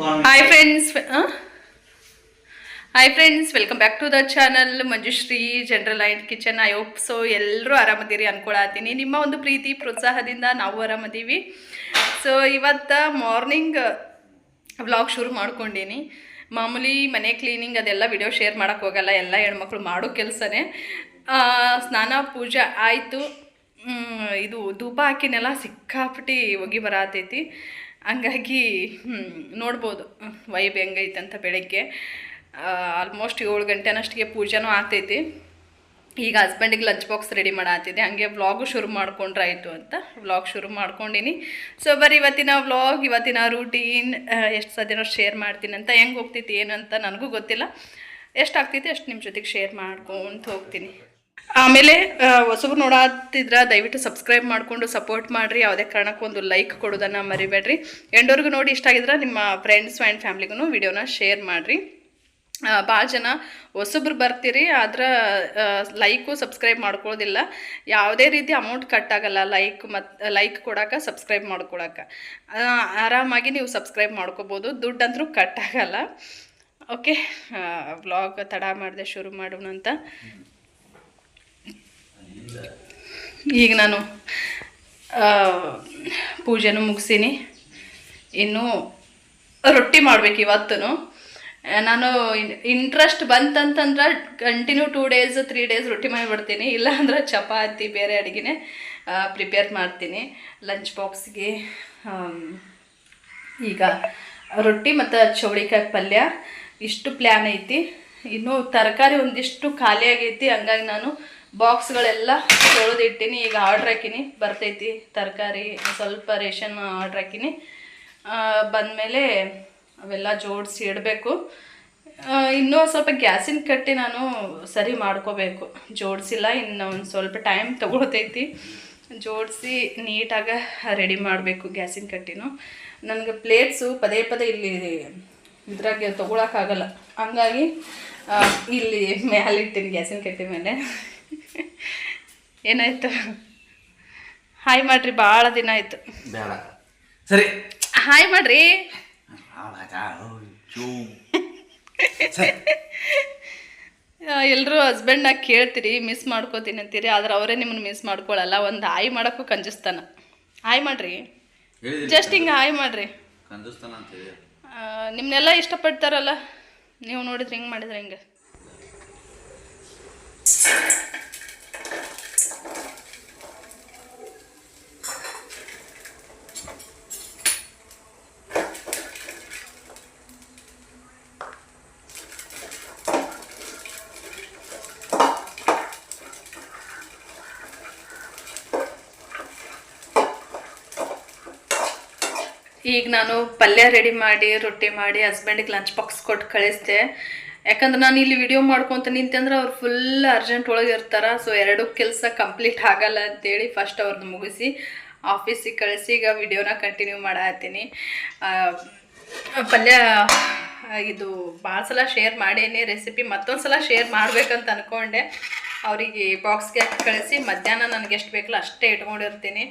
Hi friends hi friends welcome back to the channel Manjushree general and kitchen I hope so ಎಲ್ಲರೂ ಆರಾಮದಿರಿ ಅನ್ಕೊಳತ್ತೀನಿ ನಿಮ್ಮ ಒಂದು ಪ್ರೀತಿ ಪ್ರೋತ್ಸಾಹದಿಂದ ನಾವು ಆರಾಮದೀವಿ. ಸೊ ಇವತ್ತ ಮಾರ್ನಿಂಗ್ ವ್ಲಾಗ್ ಶುರು ಮಾಡ್ಕೊಂಡೀನಿ. ಮಾಮೂಲಿ ಮನೆ ಕ್ಲೀನಿಂಗ್ ಅದೆಲ್ಲ ವಿಡಿಯೋ ಶೇರ್ ಮಾಡೋಕ್ಕೆ ಹೋಗಲ್ಲ. ಎಲ್ಲ ಹೆಣ್ಮಕ್ಳು ಮಾಡೋ ಕೆಲಸನೇ. ಸ್ನಾನ ಪೂಜೆ ಆಯಿತು. ಇದು ಧೂಪ ಹಾಕಿನೆಲ್ಲ ಸಿಕ್ಕಾಪಟ್ಟಿ ಒಗಿ ಬರತೈತಿ. ಹಂಗಾಗಿ ನೋಡ್ಬೋದು. ವೈಬ್ ಹೆಂಗೈತೆ ಅಂತ ಬೆಳಗ್ಗೆ. ಆಲ್ಮೋಸ್ಟ್ ಏಳು ಗಂಟೆನಷ್ಟಿಗೆ ಪೂಜೆನೂ ಆಗ್ತೈತಿ. ಈಗ ಹಸ್ಬೆಂಡಿಗೆ ಲಂಚ್ ಬಾಕ್ಸ್ ರೆಡಿ ಮಾಡಾತಿದ್ದೆ. ಹಂಗೆ ವ್ಲಾಗು ಶುರು ಮಾಡ್ಕೊಂಡ್ರೆ ಆಯಿತು ಅಂತ ವ್ಲಾಗ್ ಶುರು ಮಾಡ್ಕೊಂಡಿನಿ. ಸೊ ಬರೀ ಇವತ್ತಿನ ವ್ಲಾಗ್ ಇವತ್ತಿನ ರೂಟೀನ್ ಎಷ್ಟು ಸದ್ಯನೋ ಶೇರ್ ಮಾಡ್ತೀನಿ ಅಂತ ಹೆಂಗೆ ಹೋಗ್ತೈತಿ, ಏನಂತ ನನಗೂ ಗೊತ್ತಿಲ್ಲ. ಎಷ್ಟು ಆಗ್ತೈತಿ ಅಷ್ಟು ನಿಮ್ಮ ಜೊತೆಗೆ ಶೇರ್ ಮಾಡ್ಕೊಂತ ಹೋಗ್ತೀನಿ. ಆಮೇಲೆ ಹೊಸಬ್ರು ನೋಡಾತಿದ್ರ ದಯವಿಟ್ಟು ಸಬ್ಸ್ಕ್ರೈಬ್ ಮಾಡಿಕೊಂಡು ಸಪೋರ್ಟ್ ಮಾಡಿರಿ. ಯಾವುದೇ ಕಾರಣಕ್ಕೂ ಒಂದು ಲೈಕ್ ಕೊಡೋದನ್ನು ಮರಿಬೇಡ್ರಿ. ಎಂಡೋರ್ಗು ನೋಡಿ ಇಷ್ಟ ಆಗಿದ್ರೆ ನಿಮ್ಮ ಫ್ರೆಂಡ್ಸ್ ಆ್ಯಂಡ್ ಫ್ಯಾಮ್ಲಿಗೂ ವಿಡಿಯೋನ ಶೇರ್ ಮಾಡಿರಿ. ಭಾಳ ಜನ ಹೊಸಬ್ರು ಬರ್ತೀರಿ, ಆದ್ರೆ ಲೈಕು ಸಬ್ಸ್ಕ್ರೈಬ್ ಮಾಡ್ಕೊಳ್ಳೋದಿಲ್ಲ ಯಾವುದೇ ರೀತಿ ಅಮೌಂಟ್ ಕಟ್ ಆಗಲ್ಲ ಲೈಕ್ ಮತ್ತು ಲೈಕ್ ಕೊಡೋಕೆ ಸಬ್ಸ್ಕ್ರೈಬ್ ಮಾಡ್ಕೊಳಕ್ಕೆ ಆರಾಮಾಗಿ ನೀವು ಸಬ್ಸ್ಕ್ರೈಬ್ ಮಾಡ್ಕೋಬೋದು. ಕಟ್ ಆಗಲ್ಲ. ಓಕೆ ವ್ಲಾಗ್ ತಡ ಮಾಡಿದೆ ಶುರು ಮಾಡೋಣ ಅಂತ ಈಗ ನಾನು ಪೂಜೆನೂ ಮುಗಿಸೀನಿ. ಇನ್ನು ರೊಟ್ಟಿ ಮಾಡ್ಬೇಕು ಇವತ್ತು ನಾನು interest ಬಂತಂತಂದ್ರೆ continue two days three days ರೊಟ್ಟಿ ಮಾಡಿಬಿಡ್ತೀನಿ ಇಲ್ಲಾಂದ್ರೆ ಚಪಾತಿ, ಬೇರೆ ಅಡುಗೆನೇ ಪ್ರಿಪೇರ್ ಮಾಡ್ತೀನಿ. ಲಂಚ್ ಬಾಕ್ಸ್ಗೆ ಈಗ ರೊಟ್ಟಿ ಮತ್ತು ಚೌಳಿಕಾಯಿ ಪಲ್ಯ, ಇಷ್ಟು ಪ್ಲ್ಯಾನ್ ಐತಿ. ಇನ್ನು ತರಕಾರಿ ಒಂದಿಷ್ಟು ಖಾಲಿ ಆಗೈತಿ ಹಂಗಾಗಿ ನಾನು ಬಾಕ್ಸ್ಗಳೆಲ್ಲ ತೊಳೆದಿಟ್ಟಿನಿ, ಈಗ ಆರ್ಡ್ರ್ ಹಾಕಿನಿ. ಬರ್ತೈತಿ ತರಕಾರಿ, ಸ್ವಲ್ಪ ರೇಷನ್ ಆರ್ಡ್ರ್ ಹಾಕಿನಿ. ಬಂದಮೇಲೆ ಅವೆಲ್ಲ ಜೋಡಿಸಿ ಇಡಬೇಕು. ಇನ್ನೂ ಸ್ವಲ್ಪ ಗ್ಯಾಸಿನ ಕಟ್ಟಿ ನಾನು ಸರಿ ಮಾಡ್ಕೋಬೇಕು. ಜೋಡಿಸಿಲ್ಲ, ಇನ್ನು ಒಂದು ಸ್ವಲ್ಪ ಟೈಮ್ ತೊಗೊಳ್ತೈತಿ. ಜೋಡಿಸಿ ನೀಟಾಗಿ ರೆಡಿ ಮಾಡಬೇಕು ಗ್ಯಾಸಿನ ಕಟ್ಟಿನೂ. ನನಗೆ ಪ್ಲೇಟ್ಸು ಪದೇ ಪದೇ ಇಲ್ಲಿ ಇದ್ರಾಗೆ ತೊಗೊಳಕ್ಕಾಗಲ್ಲ. ಹಂಗಾಗಿ ಇಲ್ಲಿ ಮ್ಯಾಲಿಟ್ಟಿನಿ ಗ್ಯಾಸಿನ ಕಟ್ಟಿ ಮೇಲೆ. ಏನಾಯ್ತು? ಹಾಯ್ ಮಾಡ್ರಿ ಭಾಳ ದಿನ ಆಯ್ತು. ಬೇಡ. ಸರಿ. ಹಾಯ್ ಮಾಡ್ರಿ. ಎಲ್ಲರೂ ಹಸ್ಬೆಂಡ್ನ ಕೇಳ್ತೀರಿ ಮಿಸ್ ಮಾಡ್ಕೋತೀನಿ ಅಂತೀರಿ ಆದ್ರೆ ಅವರೇ ನಿಮ್ಮನ್ನು ಮಿಸ್ ಮಾಡ್ಕೊಳಲ್ಲ ಒಂದು ಹಾಯ್ ಮಾಡೋಕ್ಕೂ ಕಂಜಿಸ್ತಾನ. ಹಾಯ್ ಮಾಡ್ರಿ. ಜಸ್ಟ್ ಹಿಂಗೆ ಹಾಯ್ ಮಾಡ್ರಿ. ನಿಮ್ಮನ್ನೆಲ್ಲ ಇಷ್ಟಪಡ್ತಾರಲ್ಲ ನೀವು ನೋಡಿದ್ರೆ ಹಿಂಗೆ ಮಾಡಿದ್ರೆ ಹಿಂಗೆ? ಈಗ ನಾನು ಪಲ್ಯ ರೆಡಿ ಮಾಡಿ, ರೊಟ್ಟಿ ಮಾಡಿ ಹಸ್ಬೆಂಡಿಗೆ ಲಂಚ್ ಬಾಕ್ಸ್ ಕೊಟ್ಟು ಕಳಿಸ್ದೆ. ಯಾಕಂದ್ರೆ ನಾನು ಇಲ್ಲಿ ವಿಡಿಯೋ ಮಾಡ್ಕೊತ ನಿಂತಂದ್ರೆ ಅವ್ರು ಫುಲ್ ಅರ್ಜೆಂಟ್ ಒಳಗೆ ಇರ್ತಾರೆ. ಸೊ ಎರಡು ಕೆಲಸ ಕಂಪ್ಲೀಟ್ ಆಗಲ್ಲ ಅಂತೇಳಿ ಫಸ್ಟ್ ಅವ್ರದ್ದು ಮುಗಿಸಿ ಆಫೀಸಿಗೆ ಕಳಿಸಿ ಈಗ ವಿಡಿಯೋನ ಕಂಟಿನ್ಯೂ ಮಾಡತ್ತೀನಿ ಪಲ್ಯ, ಇದು ಭಾಳ ಸಲ ಶೇರ್ ಮಾಡೇನಿ ರೆಸಿಪಿ ಮತ್ತೊಂದು ಸಲ ಶೇರ್ ಮಾಡ್ಬೇಕಂತ ಅಂದ್ಕೊಂಡೆ ಅವರಿಗೆ ಬಾಕ್ಸ್ಗೆ ಹಾಕಿ ಕಳಿಸಿ, ಮಧ್ಯಾಹ್ನ ನನಗೆ ಎಷ್ಟು ಬೇಕಲ್ಲ ಅಷ್ಟೇ ಇಟ್ಕೊಂಡಿರ್ತೀನಿ.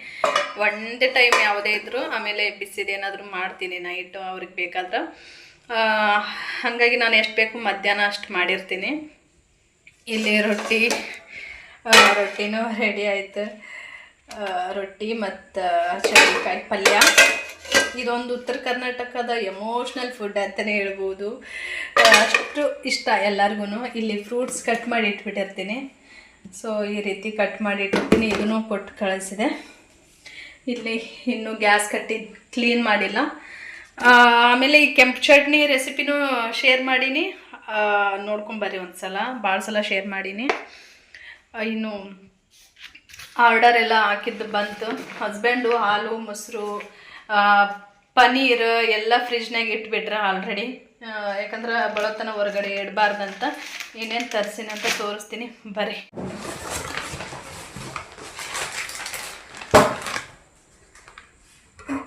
ಒಂದೇ ಟೈಮ್ ಯಾವುದೇ ಇದ್ದರೂ ಆಮೇಲೆ ಬಿಸಿದು ಏನಾದರೂ ಮಾಡ್ತೀನಿ ನೈಟು ಅವ್ರಿಗೆ ಬೇಕಾದ್ರೆ. ಹಾಗಾಗಿ ನಾನು ಎಷ್ಟು ಬೇಕು ಮಧ್ಯಾಹ್ನ ಅಷ್ಟು ಮಾಡಿರ್ತೀನಿ. ಇಲ್ಲಿ ರೊಟ್ಟಿ ರೊಟ್ಟಿನೂ ರೆಡಿ ಆಯಿತು. ರೊಟ್ಟಿ ಮತ್ತು ಚಳಿಕಾಯಿ ಪಲ್ಯ. ಇದೊಂದು ಉತ್ತರ ಕರ್ನಾಟಕದ ಎಮೋಷ್ನಲ್ ಫುಡ್ ಅಂತಲೇ ಹೇಳ್ಬೋದು. ಅಷ್ಟು ಇಷ್ಟ ಎಲ್ಲರಿಗೂ ಇಲ್ಲಿ ಫ್ರೂಟ್ಸ್ ಕಟ್ ಮಾಡಿ ಇಟ್ಬಿಟ್ಟಿರ್ತೀನಿ. ಸೊ ಈ ರೀತಿ ಕಟ್ ಮಾಡಿ ಇಟ್ಟಿರ್ತೀನಿ. ಇದನ್ನು ಕೊಟ್ಟು ಕಳಿಸಿದೆ. ಇಲ್ಲಿ ಇನ್ನೂ ಗ್ಯಾಸ್ ಕಟ್ಟಿ ಕ್ಲೀನ್ ಮಾಡಿಲ್ಲ. ಆಮೇಲೆ ಈ ಕೆಂಪು ಚಟ್ನಿ ರೆಸಿಪಿನೂ ಶೇರ್ ಮಾಡೀನಿ. ನೋಡ್ಕೊಂಬರ್ರಿ ಒಂದು ಸಲ ಭಾಳ ಸಲ ಶೇರ್ ಮಾಡೀನಿ. ಇನ್ನು ಆರ್ಡರ್ ಎಲ್ಲ ಹಾಕಿದ್ದು ಬಂತು. ಹಸ್ಬೆಂಡು ಹಾಲು, ಮೊಸರು ಪನೀರ್ ಎಲ್ಲ ಫ್ರಿಜ್ನಾಗ ಇಟ್ಬಿಟ್ರೆ ಆಲ್ರೆಡಿ ಯಾಕಂದ್ರೆ ಬಳತನ ಹೊರಗಡೆ ಇಡಬಾರ್ದಂತ ಏನೇನು ತರಿಸಿನಿ ಅಂತ ತೋರಿಸ್ತೀನಿ. ಬರ್ರಿ.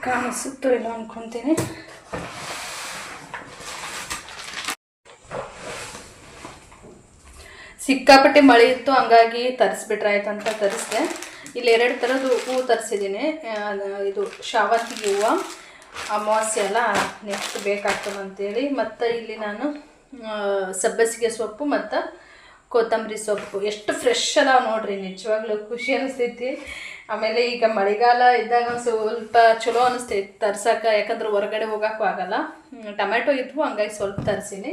ಕಾಣಿಸುತ್ತೋ ಇಲ್ಲ ಅನ್ಕೊತೀನಿ. ಸಿಕ್ಕಾಪಟ್ಟೆ ಮಳೆ ಇತ್ತು, ಹಂಗಾಗಿ ತರಿಸ್ಬಿಟ್ರೆ ಆಯ್ತು ಅಂತ ತರಿಸಿದೆ. ಇಲ್ಲಿ ಎರಡು ಥರದ್ದು ಹೂವು ತರಿಸಿದ್ದೀನಿ ಇದು ಶಾವಂತಿಗೆ ಹೂವು. ಅಮಾವಾಸ್ಯೆ ಎಲ್ಲ ನೆಕ್ಸ್ಟ್ ಬೇಕಾಗ್ತದೆ ಅಂತೇಳಿ ಮತ್ತು ಇಲ್ಲಿ ನಾನು ಸಬ್ಬಸಿಗೆ ಸೊಪ್ಪು ಮತ್ತು ಕೊತ್ತಂಬರಿ ಸೊಪ್ಪು. ಎಷ್ಟು ಫ್ರೆಶ್ ಅಲ್ಲ ನೋಡ್ರಿ, ನಿಜವಾಗ್ಲೂ ಖುಷಿ ಅನಿಸ್ತೈತಿ. ಆಮೇಲೆ ಈಗ ಮಳೆಗಾಲ ಇದ್ದಾಗ ಒಂದ್ ಸ್ವಲ್ಪ ಚಲೋ ಅನಿಸ್ತೈತಿ ತರ್ಸಕ್ಕೆ ಯಾಕಂದ್ರೆ ಹೊರಗಡೆ ಹೋಗೋಕ್ಕೂ ಆಗಲ್ಲ. ಟೊಮೆಟೊ ಇದ್ವು, ಹಂಗಾಗಿ ಸ್ವಲ್ಪ ತರಿಸೀನಿ.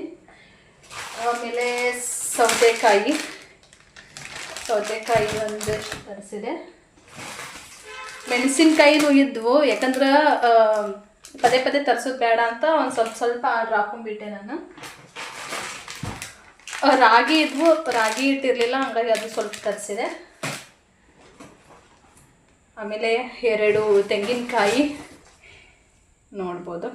ಆಮೇಲೆ ಸೌತೆಕಾಯಿ. ಸೌತೆಕಾಯಿ ಒಂದಷ್ಟು ತರಿಸಿದೆ. ಮೆಣಸಿನ್ಕಾಯಿನೂ ಇದ್ವು, ಯಾಕಂದ್ರೆ ಪದೇ ಪದೇ ತರ್ಸೋದು ಬೇಡ ಅಂತ ಒಂದು ಸ್ವಲ್ಪ ಸ್ವಲ್ಪ ಆರ್ಡ್ರ್ ಹಾಕೊಂಡ್ಬಿಟ್ಟೆ ನಾನು. ರಾಗಿ ಇದ್ವು ರಾಗಿ ಇಟ್ಟಿರಲಿಲ್ಲ, ಹಂಗಾಗಿ ಅದು ಸ್ವಲ್ಪ ತರಿಸಿದೆ. ಆಮೇಲೆ ಎರಡು ತೆಂಗಿನಕಾಯಿ ನೋಡ್ಬೋದು.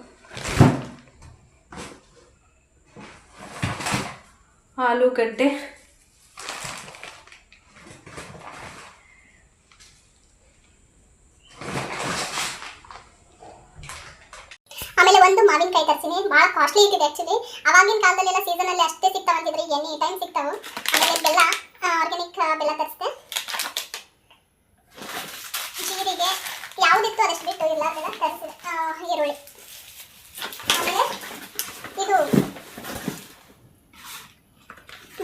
ಆಲೂಗಡ್ಡೆ ಆಮೇಲೆ ಒಂದು ಮಾವಿನಕಾಯಿ ತರ್ತೀನಿ ಬಹಳ ಕಾಸ್ಟ್ಲಿ ಇಟ್ಟಿದೆ ಆ್ಯಕ್ಚುಲಿ ಅವಾಗಿನ ಕಾಲದಲ್ಲೆಲ್ಲ ಸೀಸನಲ್ಲಿ ಅಷ್ಟೇ ಸಿಗ್ತಾವಂತಿದ್ರೆ ಎನಿ ಟೈಮ್ ಸಿಗ್ತಾವೆ. ಆಮೇಲೆ ಬೆಲ್ಲ ಆರ್ಗ್ಯಾನಿಕ್ ಬೆಲ್ಲ ತರಿಸಿದೆ. ಜೀರಿಗೆ, ಯಾವುದಿತ್ತು ಅದಷ್ಟು ಬಿಟ್ಟು ಇಲ್ಲ ಬೆಲ್ಲ ತರಿಸಿದೆ ಈರುಳ್ಳಿ. ಆಮೇಲೆ ಇದು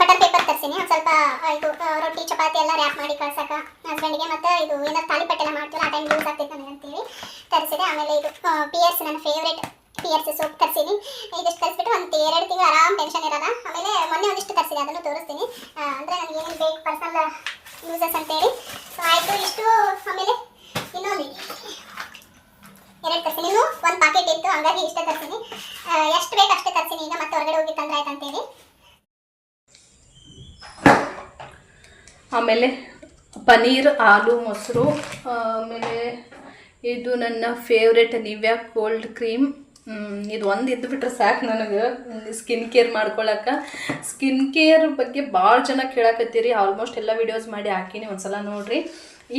ಬಟರ್ ಪೇಪರ್ ತರಿಸಿನಿ. ಒಂದು ಸ್ವಲ್ಪ ಇದು ರೊಟ್ಟಿ, ಚಪಾತಿ ಎಲ್ಲ ರ್ಯಾಪ್ ಮಾಡಿ ಕಳ್ಸಕ್ಕೆ ಹಸ್ಬೆಂಡ್ಗೆ ಮತ್ತು ಇದು ಏನಾದ್ರು ತಾಳಿಪಟ್ಟೆಲ್ಲ ಮಾಡ್ತೀವಲ್ಲ, ಆ ಟೈಮ್ ಯೂಸ್ ಆಗ್ತೈತೆ ನನಗೆ ಅಂತೇಳಿ ತರಿಸಿದೆ. ಆಮೇಲೆ ಇದು ಪಿಯರ್ಸ್ ನನ್ನ ಫೇವ್ರೇಟ್ ಪಿಯರ್ಸ್ ಸೋಪ್ ತರಿಸಿನಿ. ಇದಿಷ್ಟು ತರಿಸ್ಬಿಟ್ಟು ಒಂದು ಎರಡು ತಿಂಗಳು ಆರಾಮ್ ಟೆನ್ಷನ್ ಇರೋಲ್ಲ. ಆಮೇಲೆ ಮೊನ್ನೆ ಒಂದಿಷ್ಟು ತರಿಸಿದೆ, ಅದನ್ನು ತೋರಿಸ್ತೀನಿ. ಅಂದರೆ ನನಗೆ ಏನೇನು ಬೇಕು ಪರ್ಸನಲ್ ಯೂಸಸ್ ಅಂತೇಳಿ. ಸೊ ಆಯಿತು, ಇಷ್ಟು. ಆಮೇಲೆ ಇನ್ನೊಂದು. ಎರಡು ತರ್ತೀನಿ ಇನ್ನು ಒಂದು ಪಾಕೆಟ್ ಇತ್ತು, ಹಂಗಾಗಿ ಇಷ್ಟೇ ತರ್ತೀನಿ ಎಷ್ಟು ಬೇಕು ಅಷ್ಟೇ ತರ್ತೀನಿ ಈಗ ಮತ್ತೆ ಹೊರಗಡೆ ಹೋಗಿ ತಂದ್ರೆ ಆಯ್ತು ಅಂತೇಳಿ. ಆಮೇಲೆ ಪನೀರ್, ಆಲೂ, ಮೊಸರು, ಆಮೇಲೆ ಇದು ನನ್ನ ಫೇವ್ರೆಟ್ ನಿವ್ಯಾ ಕೋಲ್ಡ್ ಕ್ರೀಮ್ ಇದು ಒಂದು ಇದ್ದು ಬಿಟ್ರೆ ಸಾಕು ನನಗೆ. ಸ್ಕಿನ್ ಕೇರ್ ಮಾಡ್ಕೊಳಕ್ಕೆ ಸ್ಕಿನ್ ಕೇರ್ ಬಗ್ಗೆ ಭಾಳ ಜನ ಕೇಳಕತ್ತೀರಿ. ಆಲ್ಮೋಸ್ಟ್ ಎಲ್ಲ ವಿಡಿಯೋಸ್ ಮಾಡಿ ಹಾಕಿನಿ ಒಂದ್ಸಲ ನೋಡ್ರಿ.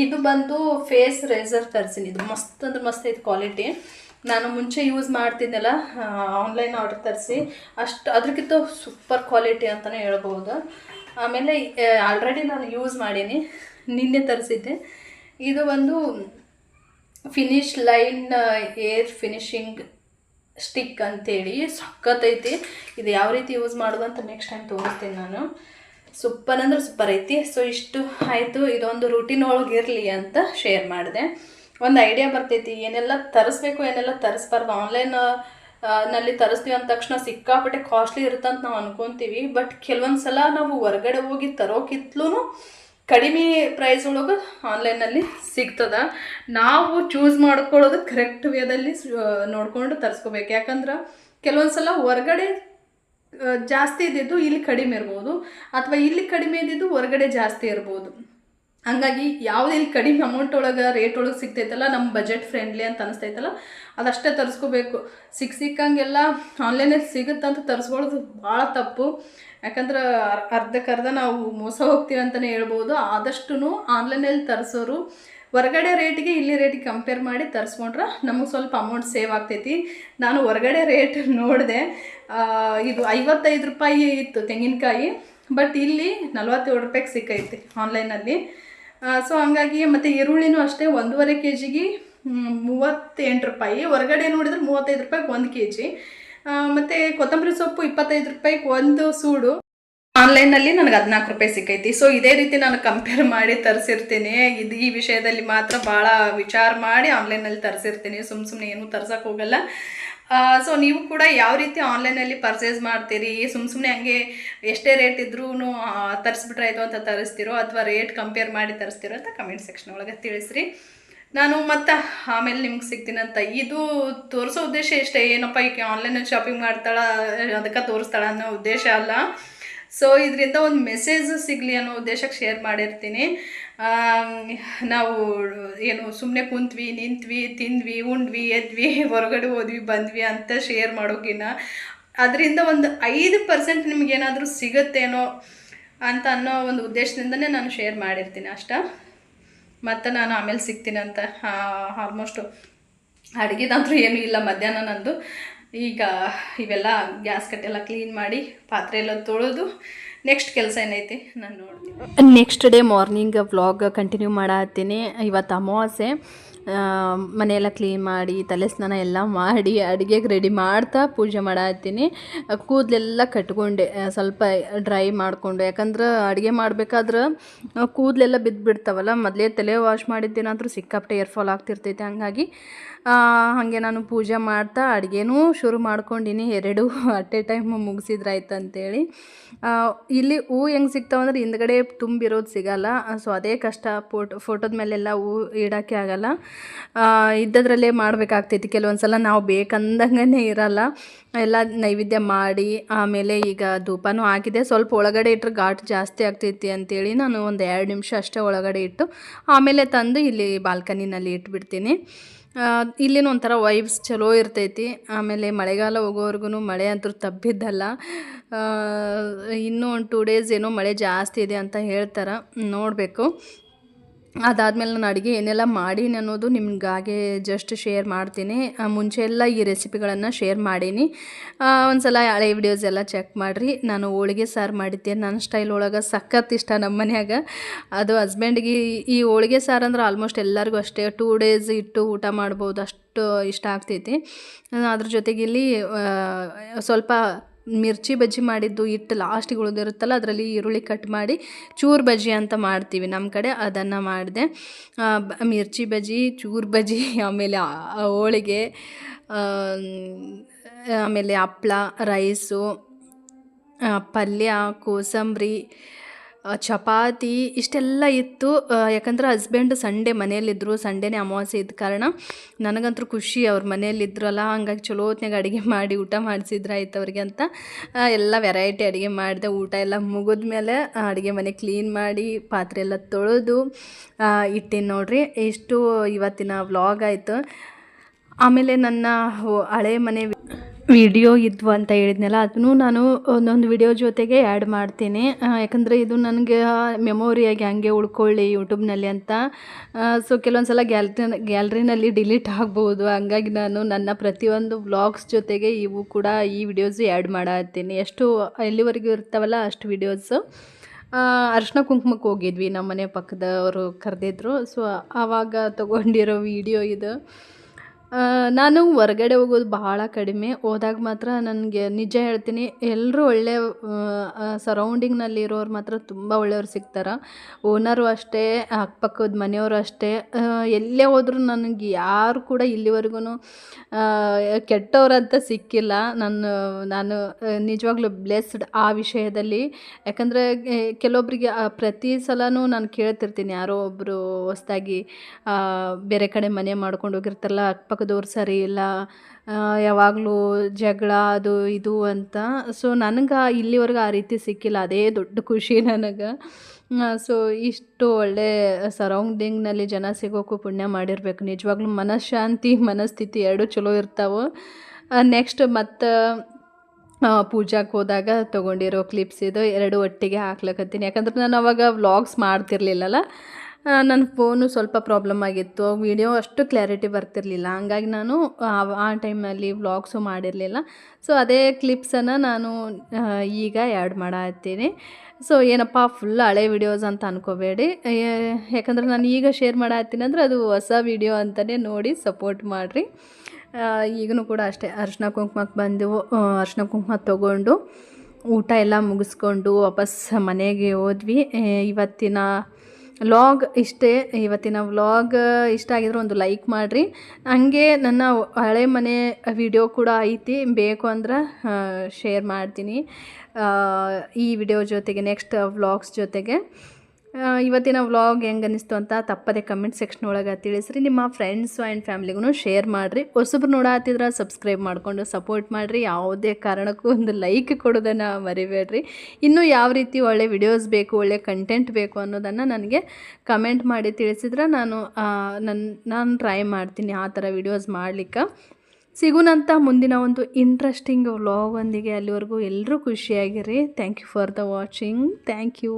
ಇದು ಬಂದು ಫೇಸ್ ರೇಸರ್ ತರಿಸಿನಿ. ಇದು ಮಸ್ತ್ ಅಂದ್ರೆ ಮಸ್ತ್ ಐತೆ ಕ್ವಾಲಿಟಿ ನಾನು ಮುಂಚೆ ಯೂಸ್ ಮಾಡ್ತಿದ್ದೆಲ್ಲ ಆನ್ಲೈನ್ ಆರ್ಡರ್ ತರಿಸಿ. ಅಷ್ಟು ಅದಕ್ಕಿಂತ ಸೂಪರ್ ಕ್ವಾಲಿಟಿ ಅಂತಲೇ ಹೇಳ್ಬೋದು ಆಮೇಲೆ ಆಲ್ರೆಡಿ ನಾನು ಯೂಸ್ ಮಾಡೀನಿ. ನಿನ್ನೆ ತರಿಸಿದ್ದೆ. ಇದು ಒಂದು finish line air finishing stick ಅಂತೇಳಿ ಸಖತ್ತೈತಿ ಇದು ಯಾವ ರೀತಿ ಯೂಸ್ ಮಾಡೋದು ಅಂತ ನೆಕ್ಸ್ಟ್ ಟೈಮ್ ತೋರಿಸ್ತೀನಿ ನಾನು. ಸೂಪರ್ ಅಂದ್ರೆ ಸೂಪರ್ ಐತಿ. ಸೊ ಇಷ್ಟು ಆಯಿತು. ಇದೊಂದು ರೂಟೀನ್ ಒಳಗೆ ಇರಲಿ ಅಂತ ಶೇರ್ ಮಾಡಿದೆ. ಒಂದು ಐಡಿಯಾ ಬರ್ತೈತಿ. ಏನೆಲ್ಲ ತರಿಸ್ಬೇಕು, ಏನೆಲ್ಲ ತರಿಸ್ಬಾರ್ದು. ಆನ್ಲೈನ್ನಲ್ಲಿ ತರಿಸ್ತೀವಿ ಅಂದ ತಕ್ಷಣ ಸಿಕ್ಕಾಪಟ್ಟೆ ಕಾಸ್ಟ್ಲಿ ಇರುತ್ತಂತ ನಾವು ಅನ್ಕೊಂತೀವಿ. ಬಟ್ ಕೆಲವೊಂದು ಸಲ ನಾವು ಹೊರಗಡೆ ಹೋಗಿ ತರೋಕಿತ್ಲೂ ಕಡಿಮೆ ಪ್ರೈಸ್ ಒಳಗೆ ಆನ್ಲೈನಲ್ಲಿ ಸಿಗ್ತದ. ನಾವು ಚೂಸ್ ಮಾಡ್ಕೊಳ್ಳೋದು ಕರೆಕ್ಟ್ ವೇದಲ್ಲಿ ನೋಡ್ಕೊಂಡು ತರಿಸ್ಕೋಬೇಕು. ಯಾಕಂದ್ರೆ ಕೆಲವೊಂದು ಸಲ ಹೊರಗಡೆ ಜಾಸ್ತಿ ಇದ್ದಿದ್ದು ಇಲ್ಲಿ ಕಡಿಮೆ ಇರ್ಬೋದು. ಅಥವಾ ಇಲ್ಲಿ ಕಡಿಮೆ ಇದ್ದಿದ್ದು ಹೊರಗಡೆ ಜಾಸ್ತಿ ಇರ್ಬೋದು. ಹಂಗಾಗಿ ಯಾವ್ದು ಇಲ್ಲಿ ಕಡಿಮೆ ಅಮೌಂಟ್ ಒಳಗೆ ರೇಟ್ ಒಳಗೆ ಸಿಗ್ತೈತಲ್ಲ ನಮ್ಮ ಬಜೆಟ್ ಫ್ರೆಂಡ್ಲಿ ಅಂತ ಅನಿಸ್ತೈತಲ್ಲ, ಅದಷ್ಟೇ ತರಿಸ್ಕೋಬೇಕು. ಸಿಕ್ಕ ಸಿಕ್ಕಂಗೆಲ್ಲ ಆನ್ಲೈನಲ್ಲಿ ಸಿಗುತ್ತಂತ ತರಿಸ್ಕೊಳ್ಳೋದು ಭಾಳ ತಪ್ಪು. ಯಾಕಂದ್ರೆ ಅರ್- ಅರ್ಧಕ್ಕರ್ಧ ನಾವು ಮೋಸ ಹೋಗ್ತೀವಿ ಅಂತಲೇ ಹೇಳ್ಬೋದು. ಆದಷ್ಟು ಆನ್ಲೈನಲ್ಲಿ ತರಿಸೋರು ಹೊರಗಡೆ ರೇಟಿಗೆ ಇಲ್ಲಿ ರೇಟಿಗೆ ಕಂಪೇರ್ ಮಾಡಿ ತರಿಸ್ಕೊಂಡ್ರೆ ನಮಗೆ ಸ್ವಲ್ಪ ಅಮೌಂಟ್ ಸೇವ್ ಆಗ್ತೈತಿ. ನಾನು ಹೊರಗಡೆ ರೇಟ್ ನೋಡಿದೆ ಇದು ಐವತ್ತೈದು ರೂಪಾಯಿ ಇತ್ತು ತೆಂಗಿನಕಾಯಿ ಬಟ್ ಇಲ್ಲಿ ನಲ್ವತ್ತೇಳು ರೂಪಾಯಿಗೆ ಸಿಕ್ಕೈತಿ ಆನ್ಲೈನಲ್ಲಿ ಸೊ ಹಂಗಾಗಿ ಮತ್ತು ಈರುಳ್ಳಿನೂ ಅಷ್ಟೇ ಒಂದೂವರೆ ಕೆ ಜಿಗೆ ಮೂವತ್ತೆಂಟು ರೂಪಾಯಿ. ಹೊರಗಡೆ ನೋಡಿದ್ರೆ ಮೂವತ್ತೈದು ರೂಪಾಯಿಗೆ ಒಂದು ಕೆ ಜಿ ಮತ್ತು ಕೊತ್ತಂಬರಿ ಸೊಪ್ಪು ಇಪ್ಪತ್ತೈದು ರೂಪಾಯಿಗೆ ಒಂದು ಸೂಡು. ಆನ್ಲೈನಲ್ಲಿ ನನಗೆ ಹದಿನಾಲ್ಕು ರೂಪಾಯಿ ಸಿಕ್ಕೈತಿ. ಸೊ ಇದೇ ರೀತಿ ನಾನು ಕಂಪೇರ್ ಮಾಡಿ ತರಿಸಿರ್ತೀನಿ. ಇದು ಈ ವಿಷಯದಲ್ಲಿ ಮಾತ್ರ ಭಾಳ ವಿಚಾರ ಮಾಡಿ ಆನ್ಲೈನಲ್ಲಿ ತರಿಸಿರ್ತೀನಿ. ಸುಮ್ಮ ಸುಮ್ಮನೆ ಏನೂ ತರ್ಸಕ್ಕೆ ಹೋಗಲ್ಲ. ಸೊ ನೀವು ಕೂಡ ಯಾವ ರೀತಿ ಆನ್ಲೈನಲ್ಲಿ ಪರ್ಚೇಸ್ ಮಾಡ್ತೀರಿ? ಸುಮ್ಮ ಸುಮ್ಮನೆ ಹಂಗೆ ಎಷ್ಟೇ ರೇಟ್ ಇದ್ರೂ ತರಿಸ್ಬಿಟ್ರೆ ಆಯಿತು ಅಂತ ತರಿಸ್ತಿರೋ ಅಥವಾ ರೇಟ್ ಕಂಪೇರ್ ಮಾಡಿ ತರಿಸ್ತಿರೋ ಅಂತ ಕಮೆಂಟ್ ಸೆಕ್ಷನ್ ಒಳಗೆ ತಿಳಿಸ್ರಿ. ನಾನು ಮತ್ತೆ ಆಮೇಲೆ ನಿಮ್ಗೆ ಸಿಗ್ತೀನಂತ ಇದು ತೋರಿಸೋ ಉದ್ದೇಶ ಇಷ್ಟೇ ಏನಪ್ಪ ಈಕೆ ಆನ್ಲೈನಲ್ಲಿ ಶಾಪಿಂಗ್ ಮಾಡ್ತಾಳ, ಅದಕ್ಕೆ ತೋರಿಸ್ತಾಳ ಅನ್ನೋ ಉದ್ದೇಶ ಅಲ್ಲ. ಸೊ ಇದರಿಂದ ಒಂದು ಮೆಸೇಜ್ ಸಿಗಲಿ ಅನ್ನೋ ಉದ್ದೇಶಕ್ಕೆ ಶೇರ್ ಮಾಡಿರ್ತೀನಿ. ನಾವು ಏನು ಸುಮ್ಮನೆ ಕುಂತ್ವಿ, ನಿಂತ್ವಿ, ತಿಂದ್ವಿ, ಉಂಡ್ವಿ, ಎದ್ವಿ, ಹೊರಗಡೆ ಹೋದ್ವಿ, ಬಂದ್ವಿ ಅಂತ ಶೇರ್ ಮಾಡೋಕಿನ್ನ. ಅದರಿಂದ ಒಂದು ಐದು ಪರ್ಸೆಂಟ್ ನಿಮಗೇನಾದರೂ ಸಿಗುತ್ತೇನೋ ಅಂತ ಅನ್ನೋ ಒಂದು ಉದ್ದೇಶದಿಂದನೇ ನಾನು ಶೇರ್ ಮಾಡಿರ್ತೀನಿ ಅಷ್ಟ. ಮತ್ತು ನಾನು ಆಮೇಲೆ ಸಿಗ್ತೀನಿ ಅಂತ ಆಲ್ಮೋಸ್ಟು ಅಡುಗೆದಂತೂ ಏನೂ ಇಲ್ಲ ಮಧ್ಯಾಹ್ನ ನಂದು. ಈಗ ಇವೆಲ್ಲ ಗ್ಯಾಸ್ ಕಟ್ಟೆಲ್ಲ ಕ್ಲೀನ್ ಮಾಡಿ ಪಾತ್ರೆ ಎಲ್ಲ ತೊಳೆದು ನೆಕ್ಸ್ಟ್ ಕೆಲಸ ಏನೈತಿ ನಾನು ನೋಡ್ತೀನಿ. Next day morning vlog continue ಮಾಡತ್ತೀನಿ. ಇವತ್ತು ಅಮಾವಾಸ್ಯೆ. ಮನೆಯೆಲ್ಲ ಕ್ಲೀನ್ ಮಾಡಿ ತಲೆ ಸ್ನಾನ ಎಲ್ಲ ಮಾಡಿ, ಅಡುಗೆಗೆ ರೆಡಿ ಮಾಡ್ತಾ ಪೂಜೆ ಮಾಡತ್ತೀನಿ. ಕೂದಲೆಲ್ಲ ಕಟ್ಕೊಂಡೆ. ಸ್ವಲ್ಪ ಡ್ರೈ ಮಾಡಿಕೊಂಡು. ಯಾಕಂದ್ರೆ ಅಡುಗೆ ಮಾಡಬೇಕಾದ್ರೆ ಕೂದಲೆಲ್ಲ ಬಿದ್ದುಬಿಡ್ತಾವಲ್ಲ ಮೊದಲೇ ತಲೆ ವಾಶ್ ಮಾಡಿದ್ದೇನಾದರೂ ಸಿಕ್ಕಾಪಟ್ಟೆ ಏರ್ಫಾಲ್ ಆಗ್ತಿರ್ತೈತೆ. ಹಂಗಾಗಿ ಹಾಗೆ ನಾನು ಪೂಜೆ ಮಾಡ್ತಾ ಅಡುಗೆನೂ ಶುರು ಮಾಡ್ಕೊಂಡಿನಿ. ಎರಡು ಅಟ್ ಎ ಟೈಮ್ ಮುಗಿಸಿದ್ರಾಯ್ತು ಅಂತೇಳಿ. ಇಲ್ಲಿ ಹೂ ಹೆಂಗೆ ಸಿಗ್ತಾವಂದ್ರೆ ಹಿಂದ್ಗಡೆ ತುಂಬಿರೋದು ಸಿಗಲ್ಲ. ಸೊ ಅದೇ ಕಷ್ಟ. ಫೋಟೋ, ಫೋಟೋದ ಮೇಲೆಲ್ಲ ಹೂ ಇಡೋಕ್ಕೆ ಆಗಲ್ಲ. ಇದ್ದದ್ರಲ್ಲೇ ಮಾಡಬೇಕಾಗ್ತೈತಿ ಕೆಲವೊಂದು ಸಲ ನಾವು ಬೇಕಂದಂಗೆ ಇರಲ್ಲ. ಎಲ್ಲ ನೈವೇದ್ಯ ಮಾಡಿ, ಆಮೇಲೆ ಈಗ ಧೂಪನೂ ಹಾಕಿದೆ. ಸ್ವಲ್ಪ ಒಳಗಡೆ ಇಟ್ಟರೆ ಘಾಟ್ ಜಾಸ್ತಿ ಆಗ್ತೈತಿ ಅಂತೇಳಿ ನಾನು ಒಂದು ಎರಡು ನಿಮಿಷ ಅಷ್ಟೇ ಒಳಗಡೆ ಇಟ್ಟು, ಆಮೇಲೆ ತಂದು ಇಲ್ಲಿ ಬಾಲ್ಕನಿನಲ್ಲಿ ಇಟ್ಬಿಡ್ತೀನಿ. ಇಲ್ಲಿನ ಒಂಥರ ವೈಬ್ಸ್ ಚಲೋ ಇರ್ತೈತಿ. ಆಮೇಲೆ ಮಳೆಗಾಲ ಹೋಗೋವರೆಗೂ ಮಳೆ ಅಂತೂ ತಬ್ಬಿದ್ದಲ್ಲ. ಇನ್ನೂ ಒಂದು ಟೂ ಡೇಸ್ ಏನೋ ಮಳೆ ಜಾಸ್ತಿ ಇದೆ ಅಂತ ಹೇಳ್ತಾರೆ. ನೋಡಬೇಕು. ಅದಾದಮೇಲೆ ನಾನು ಅಡುಗೆ ಏನೆಲ್ಲ ಮಾಡೀನಿ ಅನ್ನೋದು ನಿಮ್ಗಾಗೆ ಜಸ್ಟ್ ಶೇರ್ ಮಾಡ್ತೀನಿ. ಮುಂಚೆ ಎಲ್ಲ ಈ ರೆಸಿಪಿಗಳನ್ನು ಶೇರ್ ಮಾಡೀನಿ. ಒಂದು ಸಲ ಹಳೆ ವಿಡಿಯೋಸ್ ಎಲ್ಲ ಚೆಕ್ ಮಾಡಿರಿ. ನಾನು ಹೋಳಿಗೆ ಸಾರು ಮಾಡಿದ್ದೆ. ನನ್ನ ಸ್ಟೈಲ್ ಒಳಗೆ ಸಖತ್ ಇಷ್ಟ ನಮ್ಮ ಮನ್ಯಾಗ. ಅದು ಹಸ್ಬೆಂಡ್ಗೆ ಈ ಹೋಳಿಗೆ ಸಾರು ಅಂದ್ರೆ ಆಲ್ಮೋಸ್ಟ್ ಎಲ್ಲರಿಗೂ ಅಷ್ಟೇ. ಟೂ ಡೇಸ್ ಇಟ್ಟು ಊಟ ಮಾಡ್ಬೋದು ಅಷ್ಟು ಇಷ್ಟ ಆಗ್ತೈತಿ. ಅದ್ರ ಜೊತೆಗೆ ಇಲ್ಲಿ ಸ್ವಲ್ಪ ಮಿರ್ಚಿ ಬಜ್ಜಿ ಮಾಡಿದ್ದು ಹಿಟ್ಟು ಲಾಸ್ಟಿಗೆ ಉಳಿದಿರುತ್ತಲ್ಲ, ಅದರಲ್ಲಿ ಈರುಳ್ಳಿ ಕಟ್ ಮಾಡಿ ಚೂರು ಬಜ್ಜಿ ಅಂತ ಮಾಡ್ತೀವಿ ನಮ್ಮ ಕಡೆ, ಅದನ್ನು ಮಾಡಿದೆ. ಮಿರ್ಚಿ ಬಜ್ಜಿ, ಚೂರು ಬಜ್ಜಿ, ಆಮೇಲೆ ಹೋಳಿಗೆ ಆಮೇಲೆ ಹಪ್ಳ, ರೈಸು ಪಲ್ಯ, ಕೋಸಂಬರಿ ಚಪಾತಿ ಇಷ್ಟೆಲ್ಲ ಇತ್ತು. ಯಾಕಂದ್ರೆ ಹಸ್ಬೆಂಡ್ ಸಂಡೇ ಮನೆಯಲ್ಲಿದ್ದರು ಸಂಡೇನೇ ಅಮಾವಾಸ್ಯೆ ಇದ್ದ ಕಾರಣ ನನಗಂತೂ ಖುಷಿ. ಅವ್ರ ಮನೆಯಲ್ಲಿದ್ದರಲ್ಲ ಹಂಗಾಗಿ ಚಲೋ ಹೊತ್ನಾಗ ಅಡುಗೆ ಮಾಡಿ ಊಟ ಮಾಡಿಸಿದ್ರಾಯ್ತು ಅವ್ರಿಗೆ ಅಂತ. ಎಲ್ಲ ವೆರೈಟಿ ಅಡುಗೆ ಮಾಡಿದೆ. ಊಟ ಎಲ್ಲ ಮುಗಿದ್ಮೇಲೆ ಅಡುಗೆ ಮನೆ ಕ್ಲೀನ್ ಮಾಡಿ, ಪಾತ್ರೆ ಎಲ್ಲ ತೊಳೆದು ಇಟ್ಟೇನು ನೋಡ್ರಿ. ಇಷ್ಟು ಇವತ್ತಿನ ವ್ಲಾಗ್ ಆಯಿತು. ಆಮೇಲೆ ನನ್ನ ಹಳೆ ಮನೆ ವಿಡಿಯೋ ಇದ್ವು ಅಂತ ಹೇಳಿದ್ನಲ್ಲ, ಅದನ್ನು ನಾನು ಒಂದೊಂದು ವಿಡಿಯೋ ಜೊತೆಗೆ ಆ್ಯಡ್ ಮಾಡ್ತೀನಿ. ಯಾಕಂದರೆ ಇದು ನನಗೆ ಮೆಮೊರಿಯಾಗಿ ಹಂಗೆ ಉಳ್ಕೊಳ್ಳಿ ಯೂಟ್ಯೂಬ್ನಲ್ಲಿ ಅಂತ. ಸೊ ಕೆಲವೊಂದು ಸಲ ಗ್ಯಾಲ್ರಿ ಗ್ಯಾಲ್ರಿನಲ್ಲಿ ಡಿಲೀಟ್ ಆಗ್ಬೋದು. ಹಂಗಾಗಿ ನಾನು ನನ್ನ ಪ್ರತಿಯೊಂದು ವ್ಲಾಗ್ಸ್ ಜೊತೆಗೆ ಇವು ಕೂಡ ಈ ವಿಡಿಯೋಸು ಆ್ಯಡ್ ಮಾಡತ್ತೀನಿ. ಎಷ್ಟು ಎಲ್ಲಿವರೆಗೂ ಇರ್ತಾವಲ್ಲ ಅಷ್ಟು ವಿಡಿಯೋಸು ಅರ್ಶಿನ ಕುಂಕುಮಕ್ಕೆ ಹೋಗಿದ್ವಿ ನಮ್ಮ ಮನೆ ಪಕ್ಕದವರು ಕರೆದಿದ್ರು. ಸೊ ಆವಾಗ ತಗೊಂಡಿರೋ ವಿಡಿಯೋ ಇದು. ನಾನು ಹೊರಗಡೆ ಹೋಗೋದು ಬಹಳ ಕಡಿಮೆ. ಹೋದಾಗ ಮಾತ್ರ ನನಗೆ ನಿಜ ಹೇಳ್ತೀನಿ ಎಲ್ಲರೂ ಒಳ್ಳೆ ಸರೌಂಡಿಂಗ್ನಲ್ಲಿ ಇರೋರು ಮಾತ್ರ ತುಂಬ ಒಳ್ಳೆಯವ್ರು ಸಿಗ್ತಾರೆ. ಓನರು ಅಷ್ಟೇ, ಅಕ್ಕಪಕ್ಕದ ಮನೆಯವರು ಅಷ್ಟೇ. ಎಲ್ಲೇ ಹೋದರೂ ನನಗೆ ಯಾರು ಕೂಡ ಇಲ್ಲಿವರೆಗೂ ಕೆಟ್ಟವ್ರಂತ ಸಿಕ್ಕಿಲ್ಲ. ನಾನು ನಾನು ನಿಜವಾಗ್ಲೂ ಬ್ಲೆಸ್ಡ್ ಆ ವಿಷಯದಲ್ಲಿ. ಯಾಕಂದರೆ ಕೆಲವೊಬ್ಬರಿಗೆ ಪ್ರತಿ ಸಲವೂ ನಾನು ಕೇಳ್ತಿರ್ತೀನಿ. ಯಾರೋ ಒಬ್ಬರು ಹೊಸ್ದಾಗಿ ಬೇರೆ ಕಡೆ ಮನೆ ಮಾಡ್ಕೊಂಡು ಹೋಗಿರ್ತಾರಲ್ಲ ಅಕ್ಕಪಕ್ಕದವ್ರು ಸರಿ ಇಲ್ಲ ಯಾವಾಗಲೂ ಜಗಳ, ಅದು ಇದು ಅಂತ. ಸೊ ನನಗೆ ಇಲ್ಲಿವರೆಗೂ ಆ ರೀತಿ ಸಿಕ್ಕಿಲ್ಲ. ಅದೇ ದೊಡ್ಡ ಖುಷಿ ನನಗೆ. ಸೊ ಇಷ್ಟು ಒಳ್ಳೆ ಸರೌಂಡಿಂಗ್ನಲ್ಲಿ ಜನ ಸಿಗೋಕ್ಕೂ ಪುಣ್ಯ ಮಾಡಿರಬೇಕು. ನಿಜವಾಗ್ಲೂ ಮನಃಶಾಂತಿ, ಮನಸ್ಥಿತಿ ಎರಡೂ ಚಲೋ ಇರ್ತಾವೆ. ನೆಕ್ಸ್ಟ್ ಮತ್ತು ಪೂಜಾಕ್ಕೆ ಹೋದಾಗ ತೊಗೊಂಡಿರೋ ಕ್ಲಿಪ್ಸ್ ಇದು ಎರಡು ಒಟ್ಟಿಗೆ ಹಾಕ್ಲಕತ್ತೀನಿ. ಯಾಕಂದ್ರೆ ನಾನು ಅವಾಗ ವ್ಲಾಗ್ಸ್ ಮಾಡ್ತಿರ್ಲಿಲ್ಲಲ್ಲ. ನನ್ನ ಫೋನು ಸ್ವಲ್ಪ ಪ್ರಾಬ್ಲಮ್ ಆಗಿತ್ತು. ವಿಡಿಯೋ ಅಷ್ಟು ಕ್ಲಾರಿಟಿ ಬರ್ತಿರಲಿಲ್ಲ. ಹಂಗಾಗಿ ನಾನು, ಆ- ಟೈಮಲ್ಲಿ ವ್ಲಾಗ್ಸು ಮಾಡಿರಲಿಲ್ಲ. ಸೊ ಅದೇ ಕ್ಲಿಪ್ಸನ್ನು ನಾನು ಈಗ ಆ್ಯಡ್ ಮಾಡತ್ತೀನಿ. ಸೊ ಏನಪ್ಪ ಫುಲ್ ಹಳೆ ವಿಡಿಯೋಸ್ ಅಂತ ಅನ್ಕೋಬೇಡಿ. ಯಾಕಂದ್ರೆ ನಾನು ಈಗ ಶೇರ್ ಮಾಡತ್ತೀನಿ ಅಂದರೆ ಅದು ಹೊಸ ವಿಡಿಯೋ ಅಂತಲೇ ನೋಡಿ ಸಪೋರ್ಟ್ ಮಾಡಿರಿ. ಈಗಲೂ ಕೂಡ ಅಷ್ಟೇ. ಅರ್ಶಿನ ಕುಂಕುಮಕ್ಕೆ ಬಂದು ಅರ್ಶಿನ ಕುಂಕುಮ ತೊಗೊಂಡು ಊಟ ಎಲ್ಲ ಮುಗಿಸ್ಕೊಂಡು ವಾಪಸ್ ಮನೆಗೆ ಹೋದ್ವಿ. ಇವತ್ತಿನ ವ್ಲಾಗ್ ಇಷ್ಟೇ, ಇವತ್ತಿನ ವ್ಲಾಗ್ ಇಷ್ಟ ಆಗಿದ್ರೆ ಒಂದು ಲೈಕ್ ಮಾಡಿರಿ. ಹಂಗೆ ನನ್ನ ಹಳೆ ಮನೆ ವಿಡಿಯೋ ಕೂಡ ಐತಿ, ಬೇಕು ಅಂದ್ರೆ ಶೇರ್ ಮಾಡ್ತೀನಿ. ಈ ವಿಡಿಯೋ ಜೊತೆಗೆ ನೆಕ್ಸ್ಟ್ ವ್ಲಾಗ್ಸ್ ಜೊತೆಗೆ. ಇವತ್ತಿನ ವ್ಲಾಗ್ ಹೆಂಗೆ ಅನ್ನಿಸ್ತು ಅಂತ ತಪ್ಪದೆ ಕಮೆಂಟ್ ಸೆಕ್ಷನ್ ಒಳಗೆ ತಿಳಿಸ್ರಿ. ನಿಮ್ಮ ಫ್ರೆಂಡ್ಸು ಆ್ಯಂಡ್ ಫ್ಯಾಮಿಲಿಗೂ ಶೇರ್ ಮಾಡಿರಿ. ಹೊಸಬ್ರು ನೋಡತ್ತಿದ್ರೆ ಸಬ್ಸ್ಕ್ರೈಬ್ ಮಾಡಿಕೊಂಡು ಸಪೋರ್ಟ್ ಮಾಡಿರಿ. ಯಾವುದೇ ಕಾರಣಕ್ಕೂ ಒಂದು ಲೈಕ್ ಕೊಡೋದನ್ನು ಮರಿಬೇಡ್ರಿ. ಇನ್ನೂ ಯಾವ ರೀತಿ ಒಳ್ಳೆ ವಿಡಿಯೋಸ್ ಬೇಕು, ಒಳ್ಳೆ ಕಂಟೆಂಟ್ ಬೇಕು ಅನ್ನೋದನ್ನು ನನಗೆ ಕಮೆಂಟ್ ಮಾಡಿ ತಿಳಿಸಿದ್ರೆ ನಾನು ನನ್ನ ನಾನು ಟ್ರೈ ಮಾಡ್ತೀನಿ ಆ ಥರ ವಿಡಿಯೋಸ್ ಮಾಡಲಿಕ್ಕೆ. ಸಿಗುನಂತ ಮುಂದಿನ ಒಂದು ಇಂಟ್ರೆಸ್ಟಿಂಗ್ ವ್ಲಾಗ್ ಒಂದಿಗೆ ಅಲ್ಲಿವರೆಗೂ ಎಲ್ಲರೂ ಖುಷಿಯಾಗಿರಿ. Thank you for the watching thank you